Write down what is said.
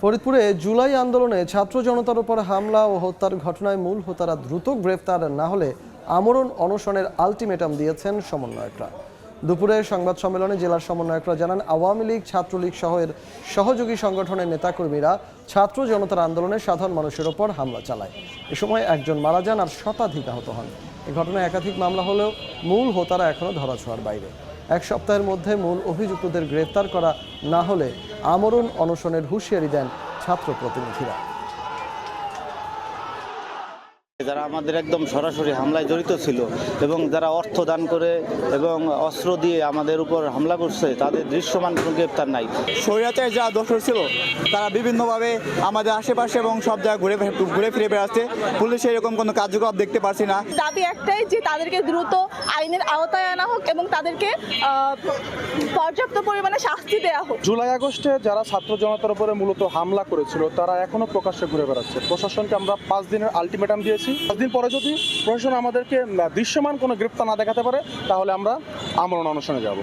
ফরিদপুরে জুলাই আন্দোলনে ছাত্র জনতার উপর হামলা ও হত্যার ঘটনায় মূল হোতারা দ্রুত গ্রেফতার না হলে আমরণ অনশনের আলটিমেটাম দিয়েছেন সমন্বয়করা। দুপুরে সংবাদ সম্মেলনে জেলার সমন্বয়করা জানান, আওয়ামী লীগ, ছাত্রলীগ সহ এর সহযোগী সংগঠনের নেতাকর্মীরা ছাত্র জনতার আন্দোলনে সাধারণ মানুষের ওপর হামলা চালায়। এ সময় একজন মারা যান আর শতাধিক আহত হন। এ ঘটনায় একাধিক মামলা হলেও মূল হোতারা এখনও ধরাছোঁয়ার বাইরে। এক সপ্তাহের মধ্যে মূল অভিযুক্তদের গ্রেপ্তার করা না হলে আমরণ অনশনের হুঁশিয়ারি দেন ছাত্র প্রতিনিধিরা। যারা আমাদের একদম সরাসরি হামলায় জড়িত ছিল এবং যারা অর্থ দান করে এবং অস্ত্র দিয়ে আমাদের উপর হামলা করছে তাদের দৃশ্যমান কোনো গ্রেপ্তার নাই। স্বৈরাচার যা দোষর ছিল তারা বিভিন্নভাবে আমাদের আশেপাশে এবং সব জায়গায় ঘুরে ঘুরে ফিরে বেড়াচ্ছে। পুলিশ এরকম কোনো কার্যকলাপ দেখতে পারছি না। দাবি একটাই যে তাদেরকে দ্রুত আইনের আওতায় আনা হোক এবং তাদেরকে পর্যাপ্ত পরিমাণে শাস্তি দেওয়া হোক। জুলাই আগস্টে যারা ছাত্র জনতার উপরে মূলত হামলা করেছিল তারা এখনও প্রকাশ্যে ঘুরে বেড়াচ্ছে। প্রশাসনকে আমরা পাঁচ দিনের আলটিমেটাম দিয়েছি। পাঁচ দিন পরে যদি প্রশাসন আমাদেরকে দৃশ্যমান কোনো গ্রেপ্তার না দেখাতে পারে, তাহলে আমরা আমরণ অনশনে যাব।